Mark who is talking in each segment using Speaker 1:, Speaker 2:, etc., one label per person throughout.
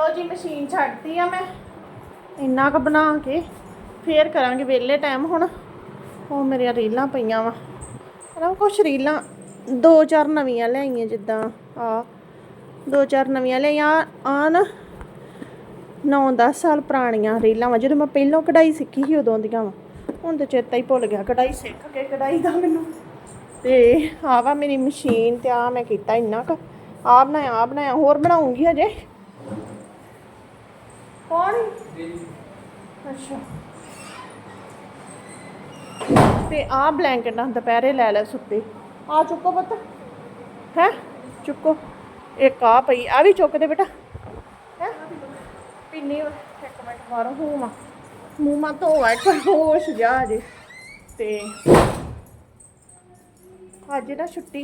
Speaker 1: ਲਓ ਜੀ, ਮਸ਼ੀਨ ਛੱਡਤੀ ਆ ਮੈਂ। ਇੰਨਾ ਕੁ ਬਣਾ ਕੇ ਫੇਰ ਕਰਾਂਗੇ, ਵਿਹਲੇ ਟਾਈਮ ਹੁਣ। ਉਹ ਮੇਰੀਆਂ ਰੀਲਾਂ ਪਈਆਂ ਵਾ। ਹਨਾ ਕੁਛ ਰੀਲਾਂ, ਦੋ ਚਾਰ ਨਵੀਆਂ ਲਿਆਈਆਂ ਜਿੱਦਾਂ ਆ ਦੋ ਚਾਰ ਨਵੀਆਂ ਲਿਆਈਆਂ। ਆ ਨਾ 9-10 ਸਾਲ ਪੁਰਾਣੀਆਂ ਰੀਲਾਂ ਵਾ, ਜਦੋਂ ਮੈਂ ਪਹਿਲਾਂ ਕਢਾਈ ਸਿੱਖੀ ਸੀ ਉਦੋਂ ਦੀਆਂ ਵਾ। ਹੁਣ ਤਾਂ ਚੇਤਾ ਹੀ ਭੁੱਲ ਗਿਆ, ਕਢਾਈ ਸਿੱਖ ਕੇ ਕਢਾਈ ਦਾ ਮੈਨੂੰ। ਤੇ ਆ ਵਾ ਮੇਰੀ ਮਸ਼ੀਨ ਤੇ ਆ ਮੈਂ ਕੀਤਾ ਇੰਨਾ ਕੁ। ਆ ਬਣਾਇਆ ਆ ਬਣਾਇਆ, ਹੋਰ ਬਣਾਉਂਗੀ ਹਜੇ। ਕੌਣ ਅੱਛਾ। ਤੇ ਆ ਬਲੈਂਕਟ ਨਾ ਦੁਪਹਿਰੇ ਲੈ ਲੈ ਸੁੱਤੇ। ਆ ਚੁੱਕੋ ਪੁੱਤ। ਹੈ? ਚੁੱਕੋ। ਇੱਕ ਆ ਪਈ ਆ ਵੀ ਚੁੱਕ ਦੇ ਬੇਟਾ। ਹੈ? ਪਿੰਨੀ ਇੱਕ ਮਿੰਟ ਮਾਰੋ ਹੂੰ ਮੂੰਹ ਮਾ ਧੋਆ ਇੱਕ ਹੋਸ਼ ਜਾ ਜੇ। ਤੇ ਅੱਜ ਨਾ ਛੁੱਟੀ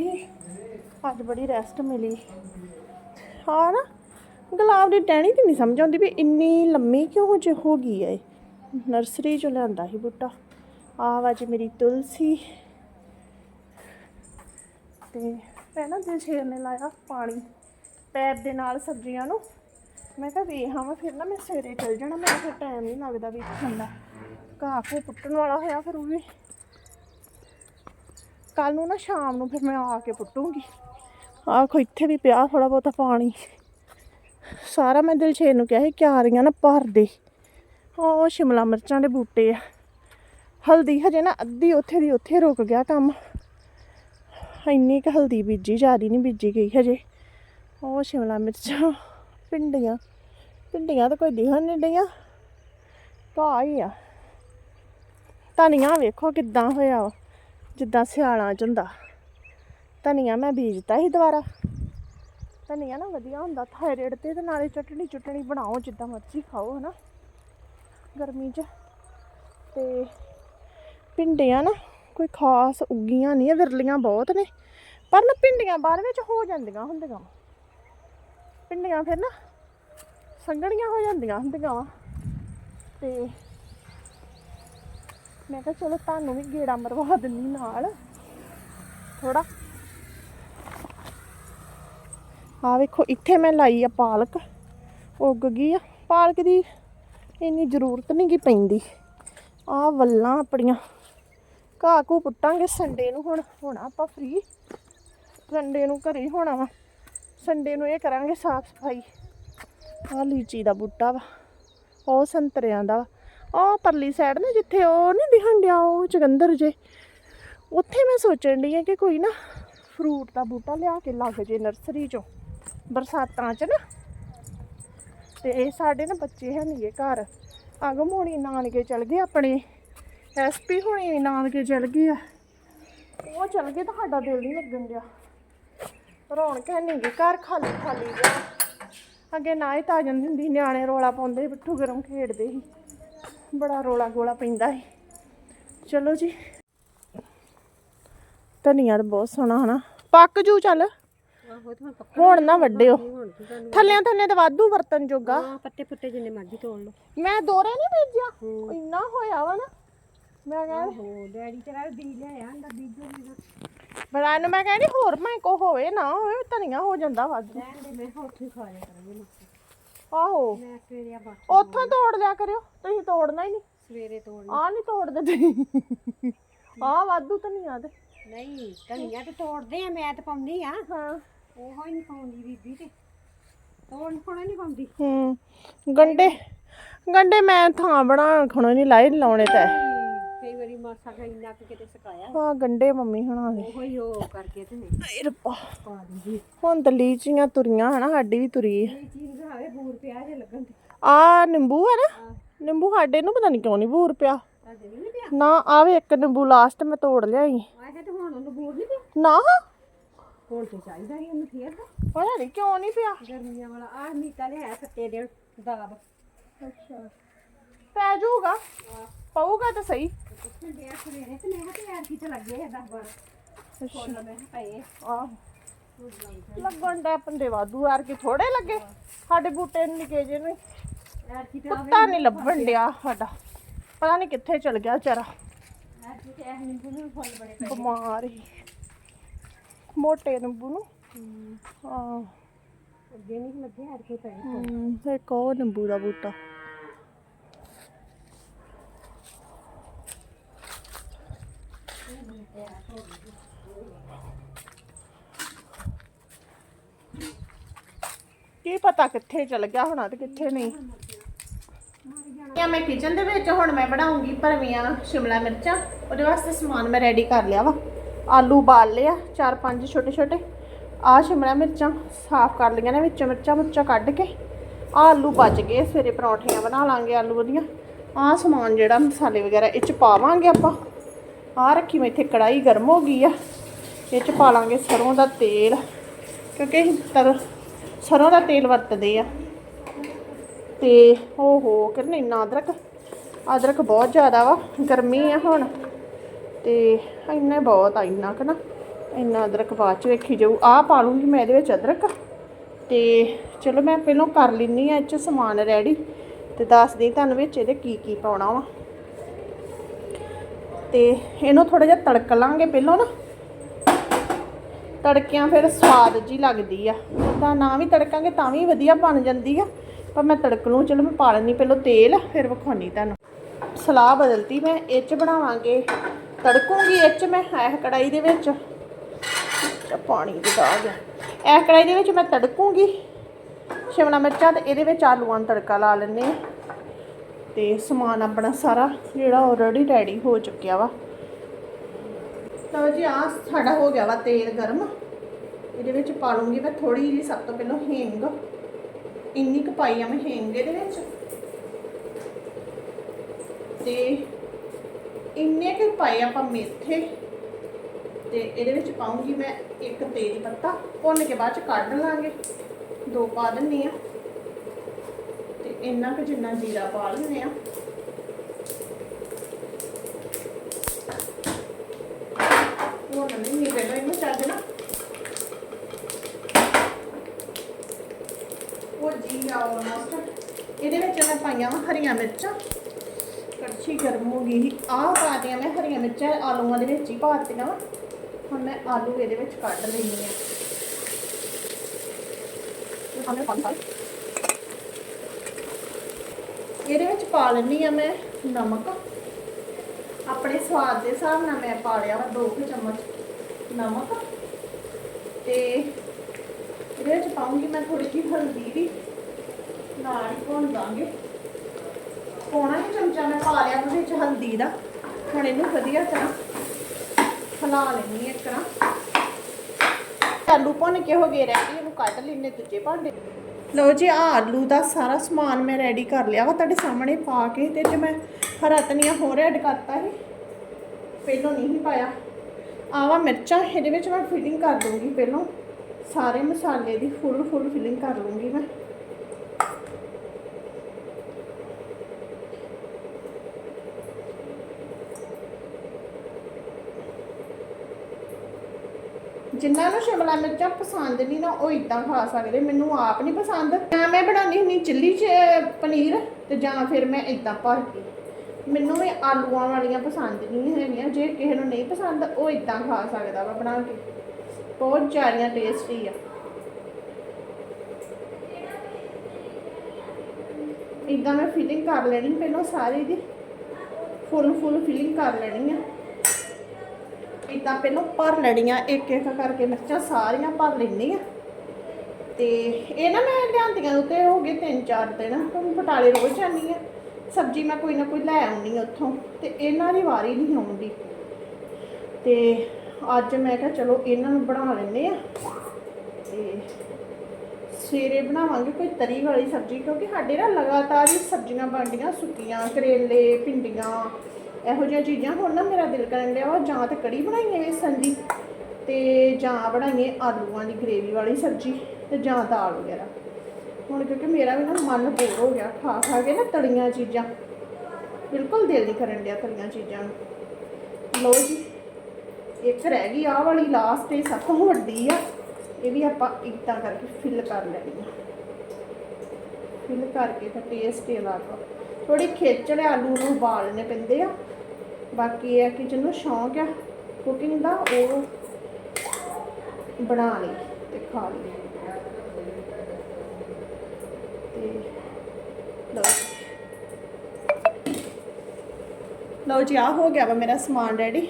Speaker 1: ਅੱਜ ਬੜੀ ਰੈਸਟ ਮਿਲੀ। ਹਾਂ ਨਾ? ਗੁਲਾਬ ਦੀ ਟਹਿਣੀ ਤੇ ਨਹੀਂ ਸਮਝ ਆਉਂਦੀ ਵੀ ਇੰਨੀ ਲੰਮੀ ਕਿਉਂ ਜੇ ਹੋ ਗਈ ਹੈ ਨਰਸਰੀ ਚੋਂ ਲਿਆਂਦਾ ਸੀ ਬੂਟਾ। ਆਹ ਵਾ ਜੀ ਮੇਰੀ ਤੁਲਸੀ। ਤੇ ਮੈਂ ਨਾ ਦਿਲ ਸ਼ੇਰ ਨੇ ਲਾਇਆ ਪਾਣੀ ਪੈਪ ਦੇ ਨਾਲ ਸਬਜ਼ੀਆਂ ਨੂੰ। ਮੈਂ ਕਿਹਾ ਵੇਖ ਵਾ ਫਿਰ ਨਾ ਮੈਂ ਸਵੇਰੇ ਚੱਲ ਜਾਣਾ, ਮੈਨੂੰ ਫਿਰ ਟਾਈਮ ਨਹੀਂ ਲੱਗਦਾ ਵੇਖਣ ਦਾ। ਘਾਹ ਘੂ ਪੁੱਟਣ ਵਾਲਾ ਹੋਇਆ ਫਿਰ ਉਹ ਵੀ ਕੱਲ ਨੂੰ ਨਾ ਸ਼ਾਮ ਨੂੰ ਫਿਰ ਮੈਂ ਆ ਕੇ ਪੁੱਟੂੰਗੀ। ਆਖੋ ਇੱਥੇ ਵੀ ਪਿਆ ਥੋੜਾ ਬਹੁਤਾ ਪਾਣੀ। ਸਾਰਾ ਮੈਂ ਦਿਲਸ਼ੇਰ ਨੂੰ ਕਿਹਾ ਸੀ ਕਿਆਰੀਆਂ ਨਾ ਭਰ ਦੇ। ਉਹ ਸ਼ਿਮਲਾ ਮਿਰਚਾਂ ਦੇ ਬੂਟੇ ਆ। ਹਲਦੀ ਹਜੇ ਨਾ ਅੱਧੀ ਉੱਥੇ ਦੀ ਉੱਥੇ ਰੁਕ ਗਿਆ ਕੰਮ। ਇੰਨੀ ਕੁ ਹਲਦੀ ਬੀਜੀ ਜ਼ਿਆਦੀ ਨਹੀਂ ਬੀਜੀ ਗਈ ਹਜੇ। ਉਹ ਸ਼ਿਮਲਾ ਮਿਰਚਾਂ ਭਿੰਡੀਆਂ। ਭਿੰਡੀਆਂ ਤਾਂ ਕੋਈ ਦਿਖਣ ਨਹੀਂ ਡਈਆਂ। ਘਾਹ ਹੀ ਆ। ਧਨੀਆ ਵੇਖੋ ਕਿੱਦਾਂ ਹੋਇਆ ਵਾ, ਜਿੱਦਾਂ ਸਿਆਲਾਂ ਚ ਹੁੰਦਾ। ਧਨੀਆ ਮੈਂ ਬੀਜਤਾ ਸੀ ਦੁਬਾਰਾ। ਧਨੀਆ ਨਾ, ਵਧੀਆ ਹੁੰਦਾ ਥਾਇਰਾਇਡ ਤੇ ਤੇ ਨਾਲੇ ਚਟਣੀ ਚਟਣੀ ਬਣਾਓ ਜਿੱਦਾਂ ਮਰਜ਼ੀ ਖਾਓ, ਹਨਾ। ਗਰਮੀ 'ਚ। ਤੇ ਭਿੰਡੀਆਂ ਨਾ, ਕੋਈ ਖਾਸ ਉੱਗੀਆਂ ਨਹੀਂ ਆ ਵਿਰਲੀਆਂ ਬਹੁਤ ਨੇ। ਪਰ ਨਾ ਭਿੰਡੀਆਂ ਬਾਅਦ ਵਿੱਚ ਹੋ ਜਾਂਦੀਆਂ ਹੁੰਦੀਆਂ। ਵਾਂ। ਭਿੰਡੀਆਂ ਫਿਰ ਨਾ ਸੰਘਣੀਆਂ ਹੋ ਜਾਂਦੀਆਂ ਹੁੰਦੀਆਂ ਵਾ। ਤੇ ਮੈਂ ਕਿਹਾ ਚਲੋ ਤੁਹਾਨੂੰ ਵੀ ਗੇੜਾ ਮਰਵਾ ਦਿੰਨੀ ਨਾਲ। ਥੋੜਾ ਆ ਵੇਖੋ, ਇੱਥੇ ਮੈਂ ਲਾਈ ਆ ਪਾਲਕ। ਉੱਗ ਗਈ ਆ। ਪਾਲਕ ਦੀ ਇੰਨੀ ਜ਼ਰੂਰਤ ਨਹੀਂ ਗੀ ਪੈਂਦੀ। ਆ ਵੱਲਾਂ ਆਪਣੀਆਂ। ਘਾਹ ਘੂ ਪੁੱਟਾਂਗੇ ਸੰਡੇ ਨੂੰ ਹੁਣ। ਹੋਣਾ ਆਪਾਂ ਫ੍ਰੀ ਸੰਡੇ ਨੂੰ ਘਰੇ ਹੀ ਹੋਣਾ ਵਾ। ਸੰਡੇ ਨੂੰ ਇਹ ਕਰਾਂਗੇ ਸਾਫ਼ ਸਫ਼ਾਈ। ਆ ਲੀਚੀ ਦਾ ਬੂਟਾ ਵਾ। ਉਹ ਸੰਤਰਿਆਂ ਦਾ ਵਾ। ਉਹ ਪਰਲੀ ਸਾਈਡ ਨਾ ਜਿੱਥੇ ਉਹ ਨਹੀਂ ਦਿਖਣ ਡਿਆ, ਉਹ ਚਗੰਦਰ ਜੇ। ਉੱਥੇ ਮੈਂ ਸੋਚਣ ਡਈ ਆ ਕਿ ਕੋਈ ਨਾ ਫਰੂਟ ਦਾ ਬੂਟਾ ਲਿਆ ਕੇ ਲੱਗ ਜੇ ਨਰਸਰੀ ਚੋਂ। ਬਰਸਾਤਾਂ 'ਚ ਨਾ। ਤੇ ਇਹ ਸਾਡੇ ਨਾ ਬੱਚੇ ਹੈ ਨਹੀਂਗੇ ਘਰ। ਅਗਮ ਹੋਣੀ ਨਾਨਕੇ ਚਲ ਗਏ ਆਪਣੇ। ਐਸਪੀ ਹੋਣੀ ਨਾਨਕੇ ਚਲ ਗਏ ਆ। ਉਹ ਚਲ ਗਏ ਤਾਂ ਸਾਡਾ ਦਿਲ ਨਹੀਂ ਲੱਗਣ ਡਿਆ। ਰੌਣਕ ਹੈ ਨਹੀਂਗੀ ਘਰ ਖਾਲੀ ਖਾਲੀ ਜਿਹਾ। ਅੱਗੇ ਨਾ ਹੀ ਤਾਂ ਜਾਂਦੀ ਹੁੰਦੀ ਨਿਆਣੇ ਰੋਲਾ ਪਾਉਂਦੇ ਸੀ, ਪਿੱਠੂ ਗਰਮ ਖੇਡਦੇ ਸੀ। ਬੜਾ ਰੋਲਾ ਗੋਲਾ ਪੈਂਦਾ ਸੀ। ਚਲੋ ਜੀ। ਧਨੀਆ ਤਾਂ ਬਹੁਤ ਸੋਹਣਾ ਹਨਾ। ਪੱਕ ਜੂ ਚੱਲ।
Speaker 2: ਆਹੋ ਤੇ ਹੁਣ ਪੱਕਾ
Speaker 1: ਹੁਣ ਨਾ ਵੱਡਿਓ।
Speaker 2: ਹੁਣ ਕੀ ਤੁਹਾਨੂੰ
Speaker 1: ਥੱਲਿਆਂ ਥੱਲੇ ਤਾਂ ਵਾਧੂ ਵਰਤਨ ਜੋਗਾ।
Speaker 2: ਹਾਂ ਪੱਤੇ ਪੁੱਤੇ ਜਿੰਨੇ ਮਰਜ਼ੀ ਤੋੜ ਲਓ।
Speaker 1: ਮੈਂ ਦੋਰੇ ਨਹੀਂ ਬੀਜਿਆ ਇੰਨਾ ਹੋਇਆ ਵਾ ਨਾ। ਮੈਂ ਕਹਿੰਦੀ
Speaker 2: ਹੋ ਡੈਡੀ ਤੇਰਾ ਬੀਜ ਲਿਆਇਆ ਆਂਦਾ ਬੀਜੋ ਨਾ।
Speaker 1: ਬੜਾ ਇਹਨੂੰ ਮੈਂ ਕਹਿੰਦੀ ਹੋਰ ਮੈਂ ਕੋ ਹੋਵੇ ਨਾ ਹੋਵੇ ਧਨੀਆ ਹੋ ਜਾਂਦਾ ਵਾਧੂ।
Speaker 2: ਰਹਿਣ ਦੇ ਮੈਂ ਉੱਥੇ ਹੀ ਖਾ ਲਿਆ ਕਰਾਂਗੇ ਨਾ
Speaker 1: ਆਹੋ।
Speaker 2: ਮੈਂ ਸਵੇਰੇ ਆ ਬਾਕੀ
Speaker 1: ਉੱਥੋਂ ਤੋੜ ਲਿਆ ਕਰਿਓ ਤੁਸੀਂ ਤੋੜਨਾ ਹੀ ਨਹੀਂ
Speaker 2: ਸਵੇਰੇ ਤੋੜ
Speaker 1: ਆਹ ਨਹੀਂ ਤੋੜਦੇ ਤੁਸੀਂ। ਆਹ ਵਾਧੂ ਧਨੀਆ ਤੇ।
Speaker 2: ਨਹੀਂ ਧਨੀਆ ਤੇ ਤੋੜਦੇ ਆ ਮੈਂ ਤੇ ਪਾਉਂਦੀ ਆ।
Speaker 1: ਹਾਂ।
Speaker 2: ਉਹੋ ਹੀ ਨਹੀਂ ਪਾਉਂਦੀ ਬੀਬੀ ਤੇ। ਤੋੜ ਕੋਣਾ ਨਹੀਂ ਪਾਉਂਦੀ।
Speaker 1: ਹੂੰ ਗੰਡੇ ਗੰਡੇ ਮੈਂ ਥਾਂ ਬਣਾ ਖਣੋ ਨਹੀਂ ਲਾਏ ਲਾਉਣੇ ਤਾਂ। ਹੈ।
Speaker 2: ਕਈ ਵਾਰੀ ਮਾਸਾ ਕਾ ਇੰਨਾ ਕੁ ਕਿਤੇ ਸੁਕਾਇਆ।
Speaker 1: ਆਹ ਗੰਡੇ ਮੰਮੀ ਹਣਾ ਦੇ।
Speaker 2: ਉਹੋ ਹੀ ਉਹ ਕਰਕੇ ਤੇ ਨਹੀਂ।
Speaker 1: ਏ ਰੱਬਾ।
Speaker 2: ਪਾ ਦਿੰਦੀ।
Speaker 1: ਹੁਣ ਤਾਂ ਲੀਚੀਆਂ ਤੁਰੀਆਂ ਹਨਾ ਸਾਡੀ ਵੀ ਤੁਰੀ। ਹੈ
Speaker 2: ਇਹ ਚੀਜ਼ ਹਾਵੇ ਬੂਰ ਪਿਆ ਜੇ ਲੱਗਣ ਤੇ।
Speaker 1: ਆ ਨਿੰਬੂ ਹੈ ਨਾ ਨਿੰਬੂ ਸਾਡੇ ਨੂੰ ਪਤਾ ਨਹੀਂ ਕਿਉਂ ਨਹੀਂ ਬੂਰ ਪਿਆ।
Speaker 2: ਤੁਹਾਡੇ ਨਹੀਂ ਪਿਆ।
Speaker 1: ਨਾ ਆਵੇ ਇੱਕ ਨਿੰਬੂ ਲਾਸਟ ਮੈਂ ਤੋੜ ਲਿਆਈ।
Speaker 2: ਆਹ ਤੇ ਹੁਣ ਉਹਨੂੰ ਬੂਰ ਨਹੀਂ ਪਿਆ।
Speaker 1: ਨਾ।
Speaker 2: ਹੁਣ ਤੇ ਚਾਹੀਦਾ ਹੀ ਉਹਨੂੰ ਫੇਰ ਦਾ
Speaker 1: ਪਤਾ ਨਹੀਂ ਕਿਉਂ ਨਹੀਂ ਪਿਆ।
Speaker 2: ਗਰਮੀਆਂ ਵਾਲਾ ਆਹ ਮੀਤਾ ਲਿਆ ਸੱਤੇ ਦੇ ਦਾਬ।
Speaker 1: ਅੱਛਾ। ਪੈ ਜਾਊਗਾ। ਪਊਗਾ ਤਾਂ ਸਹੀ।
Speaker 2: ਉੱਥੇ ਦੇ ਸਵੇਰੇ ਤੇ ਮੈਂ ਕਿਹਾ ਤੇ ਯਾਰ ਕੀ ਤੇ ਲੱਗੇ ਆ 10 12 ਫੁੱਲ ਮੈਂ ਕਿਹਾ ਪਏ।
Speaker 1: ਆਹ। ਲੱਗਣ ਦਾ ਪੰਦੇ ਵਾਧੂ ਯਾਰ ਕਿ ਥੋੜੇ ਲੱਗੇ। ਸਾਡੇ ਬੂਟੇ ਨਿੱਕੇ ਨੂੰ।
Speaker 2: ਯਾਰ ਕੀ ਤੇ
Speaker 1: ਕੁੱਤਾ ਨਹੀਂ ਲੱਭਣ ਡਿਆ ਸਾਡਾ। ਪਤਾ ਨਹੀਂ ਕਿੱਥੇ ਚਲ ਗਿਆ ਵਿਚਾਰਾ।
Speaker 2: ਨੂੰ।
Speaker 1: ਬਿਮਾਰ ਹੀ। ਮੋਟੇ ਨਿੰਬੂ ਨੂੰ। ਹਾਂ।
Speaker 2: ਅੱਗੇ ਨਹੀਂ ਲੱਗੇ ਹਰ ਕੋਈ ਪਏ
Speaker 1: ਹਮ, ਇੱਕ ਉਹ ਨਿੰਬੂ ਦਾ ਬੂਟਾ। ਕੀ ਪਤਾ ਕਿੱਥੇ ਚਲ ਗਿਆ ਹੋਣਾ ਤੇ ਕਿੱਥੇ ਨਹੀਂ। ਯਾ ਮੈਂ ਕਿਚਨ ਦੇ ਵਿੱਚ ਹੁਣ ਮੈਂ ਬਣਾਉਂਗੀ ਭਰਵੀਆਂ ਸ਼ਿਮਲਾ ਮਿਰਚਾਂ। ਉਹਦੇ ਵਾਸਤੇ ਸਮਾਨ ਮੈਂ ਰੈਡੀ ਕਰ ਲਿਆ ਵਾ। ਆਲੂ ਬਾਲ ਲਿਆ ਚਾਰ ਪੰਜ ਛੋਟੇ ਛੋਟੇ। ਆ ਸ਼ਿਮਲਾ ਮਿਰਚਾਂ ਸਾਫ਼ ਕਰ ਲਈਆਂ ਨੇ, ਵਿੱਚੋਂ ਮਿਰਚਾਂ ਮੁਰਚਾਂ ਕੱਢ ਕੇ। ਆਹ ਆਲੂ ਬਚ ਗਏ, ਸਵੇਰੇ ਪਰੌਂਠੀਆਂ ਬਣਾ ਲਾਂਗੇ ਆਲੂ ਦੀਆਂ ਆਹ ਸਮਾਨ ਜਿਹੜਾ ਮਸਾਲੇ ਵਗੈਰਾ, ਇਹ ਚ ਪਾਵਾਂਗੇ ਆਪਾਂ। ਆਹ ਰੱਖੀ ਮੈਂ ਇੱਥੇ ਕੜਾਈ ਗਰਮ ਹੋ ਗਈ ਆ। ਇਹ ਚ ਪਾ ਲਾਂਗੇ ਸਰੋਂ ਦਾ ਤੇਲ, ਕਿਉਂਕਿ ਤਰ ਸਰੋਂ ਦਾ ਤੇਲ ਵਰਤਦੇ ਆ। ਤੇ, ਓਹੋ ਕਿੰਨਾ ਇੰਨਾ ਅਦਰਕ। ਅਦਰਕ ਬਹੁਤ ਜ਼ਿਆਦਾ ਵਾ, ਗਰਮੀ ਆ ਹੁਣ। ਤੇ ਇੰਨਾ ਬਹੁਤ ਆ, ਇੰਨਾ ਕੁ ਨਾ, ਇੰਨਾ ਅਦਰਕ ਬਾਅਦ ਚ ਵੇਖੀ ਜਾਊ। ਆਹ ਪਾ ਲੂੰਗੀ ਮੈਂ ਇਹਦੇ ਵਿੱਚ ਅਦਰਕ। ਤੇ ਚਲੋ ਮੈਂ ਪਹਿਲਾਂ ਕਰ ਲੈਣੀ ਆ ਇਹ ਚ ਸਮਾਨ ਰੈਡੀ ਤੇ ਦੱਸਦੀ ਤੁਹਾਨੂੰ ਵਿੱਚ ਇਹਦੇ ਕੀ ਕੀ ਪਾਉਣਾ ਵਾ। ਤੇ ਇਹਨੂੰ ਥੋੜਾ ਜਿਹਾ ਤੜਕ ਲਾਂਗੇ ਪਹਿਲਾਂ ਨਾ। ਤੜਕਿਆਂ ਫਿਰ ਸਵਾਦ ਜੀ ਲੱਗਦੀ ਆ। ਤਾਂ ਨਾ ਵੀ ਤੜਕਾਂਗੇ ਤਾਂ ਵੀ ਵਧੀਆ ਬਣ ਜਾਂਦੀ ਆ। ਪਰ ਮੈਂ ਤੜਕ ਲੂੰ, ਚਲੋ ਮੈਂ ਪਾ ਲੈਣੀ ਪਹਿਲਾਂ ਤੇਲ, ਫਿਰ ਵਿਖਾਉਣੀ ਤੁਹਾਨੂੰ। ਸਲਾਹ ਬਦਲਤੀ ਮੈਂ, ਇਹ ਚ ਬਣਾਵਾਂਗੇ ਤੜਕੂੰਗੀ ਇਹ ਚ ਮੈਂ, ਇਹ ਕੜਾਈ ਦੇ ਵਿੱਚ। ਪਾਣੀ ਦੀ ਆ। ਇਹ ਕੜਾਈ ਦੇ ਵਿੱਚ ਮੈਂ ਤੜਕੂੰਗੀ। ਸ਼ਿਮਲਾ ਮਿਰਚਾਂ ਤੇ ਇਹਦੇ ਵਿੱਚ ਆਲੂਆਂ ਨੂੰ ਤੜਕਾ ਲਾ ਲੈਂਦੇ ਆ ਤੇ ਸਮਾਨ ਆਪਣਾ ਸਾਰਾ, ਜਿਹੜਾ ਆਲਰੇਡੀ ਰੈਡੀ ਹੋ ਚੁੱਕਿਆ ਵਾ। ਲਓ ਜੀ ਆ ਸਾਡਾ ਹੋ ਗਿਆ ਵਾ ਤੇਲ ਗਰਮ। ਇਹਦੇ ਵਿੱਚ ਪਾ ਲੂੰਗੀ ਮੈਂ ਥੋੜੀ ਜਿਹੀ, ਸਭ ਤੋਂ ਪਹਿਲਾਂ ਹਿੰਗ। ਇੰਨੀ ਕੁ ਪਾਈ ਆ ਮੈਂ ਹਿੰਗ ਇਹਦੇ ਵਿੱਚ। ਤੇ ਇੰਨੇ ਕੁ ਪਾਏ ਆਪਾਂ ਮੇਥੇ। ਤੇ ਇਹਦੇ ਵਿੱਚ ਪਾਉਂਗੀ ਮੈਂ ਇੱਕ ਤੇਜ ਪੱਤਾ। ਭੁੰਨ ਕੇ ਬਾਅਦ ਚ ਕੱਢ ਲਾਂਗੇ। ਦੋ ਪਾ ਦਿੰਨੀ ਆ। ਤੇ ਇੰਨਾ ਕੁ ਜਿੰਨਾ ਜੀਰਾ ਪਾ ਲੈਂਦੇ ਆ। ਉਹ ਨਾ ਪਹਿਲਾਂ ਇਹਨੂੰ ਚੱਜ ਨਾ ਉਹ ਜੀ ਆ ਆਲਮੋਸਟ। ਇਹਦੇ ਵਿੱਚ ਮੈਂ ਪਾਈਆਂ ਵਾ ਹਰੀਆਂ ਮਿਰਚਾਂ। ਕੜਛੀ ਗਰਮ ਹੋ ਗਈ ਸੀ। ਆਹ ਪਾ ਦਿਆਂ ਮੈਂ ਹਰੀਆਂ ਮਿਰਚਾਂ, ਆਲੂਆਂ ਦੇ ਵਿੱਚ ਹੀ ਪਾ ਦਿੱਤੀਆਂ। ਵਾ ਹੁਣ ਮੈਂ ਆਲੂ ਇਹਦੇ ਵਿੱਚ ਕੱਢ ਲੈਣੀ ਆ ਇਹਦੇ ਵਿੱਚ ਪਾ ਲੈਣੀ ਆ ਮੈਂ ਨਮਕ। ਆਪਣੇ ਸਵਾਦ ਦੇ ਹਿਸਾਬ ਨਾਲ ਮੈਂ ਪਾ ਲਿਆ ਵਾ ਦੋ ਕੁ ਚਮਚ ਨਮਕ। ਤੇ ਇਹਦੇ ਵਿੱਚ ਪਾਉਂਗੀ ਮੈਂ ਥੋੜੀ ਜਿਹੀ ਹਲਦੀ ਵੀ। ਨਾਲ ਹੀ ਭੁੰਨ ਦਾਂਗੇ। ਪੌਣਾ ਹੀ, ਚਮਚਾ ਮੈਂ ਪਾ ਲਿਆ ਉਹਦੇ ਵਿੱਚ ਹਲਦੀ ਦਾ। ਹੁਣ ਇਹਨੂੰ ਵਧੀਆ ਤਰ੍ਹਾਂ ਹਿਲਾ ਲੈਣੀ ਇੱਕ ਤਰ੍ਹਾਂ। ਆਲੂ ਭੁੰਨ ਕੇ ਹੋ ਗਏ ਰੈਡੀ ਇਹਨੂੰ ਕੱਢ ਲੈਣੇ ਦੂਜੇ ਭਾਂਡੇ। ਲਓ ਜੀ ਆ ਆਲੂ ਦਾ ਸਾਰਾ ਸਮਾਨ ਮੈਂ ਰੈਡੀ ਕਰ ਲਿਆ ਵਾ, ਤੁਹਾਡੇ ਸਾਹਮਣੇ ਪਾ ਕੇ ਤੇ ਜੇ ਮੈਂ ਹਰਾ ਧਨੀਆ ਹੋਰ ਐਡ ਕਰਤਾ ਸੀ, ਪਹਿਲਾਂ ਨਹੀਂ ਸੀ ਪਾਇਆ। ਆਵਾ ਮਿਰਚਾਂ, ਇਹਦੇ ਵਿੱਚ ਮੈਂ ਫਿਲਿੰਗ ਕਰ ਦੂੰਗੀ ਪਹਿਲਾਂ। ਸਾਰੇ ਮਸਾਲੇ ਦੀ ਫੁੱਲ ਫੁੱਲ ਫਿਲਿੰਗ ਕਰ ਲੂੰਗੀ ਮੈਂ। ਜਿਨ੍ਹਾਂ ਨੂੰ ਸ਼ਿਮਲਾ ਮਿਰਚਾਂ ਪਸੰਦ ਨਹੀਂ ਨਾ, ਉਹ ਇਦਾਂ ਖਾ ਸਕਦੇ। ਮੈਨੂੰ ਆਪ ਨਹੀਂ ਪਸੰਦ। ਜਾਂ ਮੈਂ ਬਣਾਉਂਦੀ ਹੁੰਦੀ ਚਿੱਲੀ ਚ ਪਨੀਰ, ਤੇ ਜਾਂ ਫਿਰ ਮੈਂ ਇਦਾਂ ਭਰ ਕੇ। ਮੈਨੂੰ ਵੀ ਆਲੂਆਂ ਵਾਲੀਆਂ ਪਸੰਦ ਨਹੀਂ ਹੈਗੀਆਂ। ਜੇ ਕਿਸੇ ਨੂੰ ਨਹੀਂ ਪਸੰਦ, ਉਹ ਇਦਾਂ ਖਾ ਸਕਦਾ ਵਾ ਬਣਾ ਕੇ। ਬਹੁਤ ਜ਼ਿਆਦਾ ਟੇਸਟੀ ਆ। ਇਦਾਂ ਮੈਂ ਫਿਲਿੰਗ ਕਰ ਲੈਣੀ ਪਹਿਲਾਂ ਸਾਰੀ ਦੀ। ਫੁੱਲ ਫੁੱਲ ਫਿਲਿੰਗ ਕਰ ਲੈਣੀ ਆ। ਇਦਾਂ ਪਹਿਲਾਂ ਭਰ ਲੈਣੀਆਂ, ਇੱਕ ਇੱਕ ਕਰਕੇ ਮਿਰਚਾਂ ਸਾਰੀਆਂ ਭਰ ਲੈਣੀ ਆ। ਤੇ ਇਹ ਨਾ ਮੈਂ ਲਿਆਂਦੀਆਂ ਉੱਤੇ, ਹੋ ਗਏ ਤਿੰਨ ਚਾਰ ਦਿਨ, ਹੁਣ ਬਟਾਲੇ ਰੋਜ਼ ਜਾਂਦੀ ਆ। ਸਬਜ਼ੀ ਮੈਂ ਕੋਈ ਨਾ ਕੋਈ ਲੈ ਆਉਂਦੀ ਉੱਥੋਂ, ਤੇ ਇਹਨਾਂ ਦੀ ਵਾਰੀ ਨਹੀਂ ਆਉਂਦੀ। ਤੇ ਅੱਜ ਮੈਂ ਕਿਹਾ ਚਲੋ ਇਹਨਾਂ ਨੂੰ ਬਣਾ ਲੈਂਦੇ ਆ। ਤੇ ਸਵੇਰੇ ਬਣਾਵਾਂਗੇ ਕੋਈ ਤਰੀ ਵਾਲੀ ਸਬਜ਼ੀ, ਕਿਉਂਕਿ ਸਾਡੇ ਨਾ ਲਗਾਤਾਰ ਹੀ ਸਬਜ਼ੀਆਂ ਬਣਦੀਆਂ ਸੁੱਕੀਆਂ, ਕਰੇਲੇ, ਭਿੰਡੀਆਂ ਇਹੋ ਜਿਹੀਆਂ ਚੀਜ਼ਾਂ ਹੁਣ ਨਾ ਮੇਰਾ ਦਿਲ ਕਰਨ ਡਿਆ ਵਾ, ਜਾਂ ਤੇ ਕੜੀ ਬਣਾਈਏ ਵੇਸਣ ਦੀ ਤੇ ਜਾਂ ਬਣਾਈਏ ਆਲੂਆਂ ਦੀ ਗ੍ਰੇਵੀ ਵਾਲੀ ਸਬਜ਼ੀ ਤੇ ਜਾਂ ਦਾਲ ਵਗੈਰਾ। ਹੁਣ ਕਿਉਂਕਿ ਮੇਰਾ ਵੀ ਨਾ ਮਨ ਬੋਰ ਹੋ ਗਿਆ, ਖਾ ਖਾ ਕੇ ਨਾ ਤਲੀਆਂ ਚੀਜ਼ਾਂ। ਬਿਲਕੁਲ ਦਿਲ ਨਹੀਂ ਕਰਨ ਡਿਆ ਤਲੀਆਂ ਚੀਜ਼ਾਂ ਨੂੰ। ਲੋ ਜੀ, ਇੱਕ ਰਹਿ ਗਈ ਆਹ ਵਾਲੀ ਲਾਸਟ ਤੇ ਸਭ ਤੋਂ ਵੱਡੀ ਆ। ਇਹ ਵੀ ਆਪਾਂ ਇੱਦਾਂ ਕਰਕੇ ਫਿਲ ਕਰ ਲੈਣੀ ਆ। ਫਿਲ ਕਰਕੇ ਤਾਂ ਟੇਸਟ ਹੀ ਅਲੱਗ ਆ ਥੋੜੀ ਖੇਚਲ ਆਲੂ ਨੂੰ ਉਬਾਲਣੇ ਪੈਂਦੇ ਆ। ਬਾਕੀ ਇਹ ਆ ਕਿ ਜਿਹਨੂੰ ਸ਼ੌਂਕ ਆ ਕੁਕਿੰਗ ਦਾ, ਉਹ ਬਣਾ ਲਈ ਤੇ ਖਾ ਲਈ ਲਓ ਜੀ। ਲਓ ਜੀ ਆ ਹੋ ਗਿਆ ਵਾ ਮੇਰਾ ਸਮਾਨ ਰੈਡੀ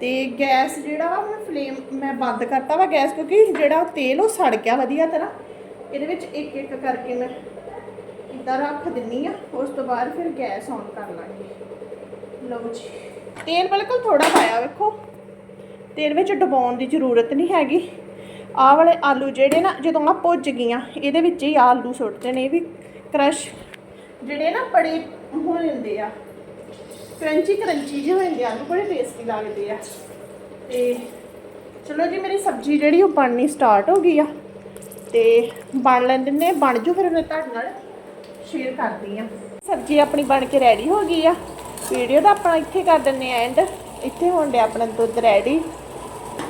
Speaker 1: ਤੇ ਗੈਸ ਜਿਹੜਾ ਵਾ ਮੈਂ ਫਲੇਮ ਮੈਂ ਬੰਦ ਕਰਤਾ ਵਾ ਗੈਸ, ਕਿਉਂਕਿ ਜਿਹੜਾ ਤੇਲ ਉਹ ਸੜ ਗਿਆ ਵਧੀਆ ਤਰ੍ਹਾਂ। ਇਹਦੇ ਵਿੱਚ ਇੱਕ ਇੱਕ ਕਰਕੇ ਮੈਂ ਇਦਾਂ ਰੱਖ ਦਿੰਨੀ ਆ, ਉਸ ਤੋਂ ਬਾਅਦ ਫਿਰ ਗੈਸ ਔਨ ਕਰ ਲਾਂਗੇ। ਲਓ ਜੀ। ਤੇਲ ਬਿਲਕੁਲ ਥੋੜਾ ਪਾਇਆ ਵੇਖੋ। ਤੇਲ ਵਿੱਚ ਡਬਾਉਣ ਦੀ ਜ਼ਰੂਰਤ ਨਹੀਂ ਹੈਗੀ। ਆਹ ਵਾਲੇ ਆਲੂ ਜਿਹੜੇ ਨਾ, ਜਦੋਂ ਆ ਭੁੱਜ ਗਈਆਂ, ਇਹਦੇ ਵਿੱਚ ਹੀ ਆਹ ਆਲੂ ਸੁੱਟ ਨੇ, ਇਹ ਵੀ ਕ੍ਰਸ਼ ਜਿਹੜੇ ਨਾ ਬੜੇ ਹੋ ਜਾਂਦੇ ਆ ਕਰੰਚੀ ਕਰੰਚੀ ਜਿਹੇ ਹੋ ਜਾਂਦੇ ਆਲੂ ਬੜੇ ਟੇਸਟੀ ਲੱਗਦੇ ਆ। ਤੇ ਚਲੋ ਜੀ, ਮੇਰੀ ਸਬਜ਼ੀ ਜਿਹੜੀ ਉਹ ਬਣਨੀ ਸਟਾਰਟ ਹੋ ਗਈ ਆ। ਤੇ ਬਣ ਲੈਂਦੇ ਨੇ, ਬਣ ਜੂ, ਫਿਰ ਮੈਂ ਤੁਹਾਡੇ ਨਾਲ ਸ਼ੇਅਰ ਕਰਦੀ ਆ। ਸਬਜ਼ੀ ਆਪਣੀ ਬਣ ਕੇ ਰੈਡੀ ਹੋ ਗਈ ਆ। ਵੀਡੀਓ ਦਾ ਆਪਣਾ ਇੱਥੇ ਕਰ ਦਿੰਨੇ ਆ ਐਂਡ ਇੱਥੇ ਹੋਣ ਡਿਆ ਆਪਣਾ ਦੁੱਧ ਰੈਡੀ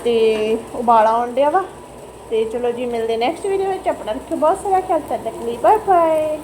Speaker 1: ਤੇ ਉਬਾਲਾ ਆਉਣ ਡਿਆ ਵਾ। ਤੇ ਚਲੋ ਜੀ, ਮਿਲਦੇ ਨੈਕਸਟ ਵੀਡੀਓ ਵਿੱਚ। ਆਪਣਾ ਰੱਖਿਓ ਬਹੁਤ ਸਾਰਾ ਖਿਆਲ, ਤਦ ਤੱਕ ਲਈ ਬਾਏ ਬਾਏ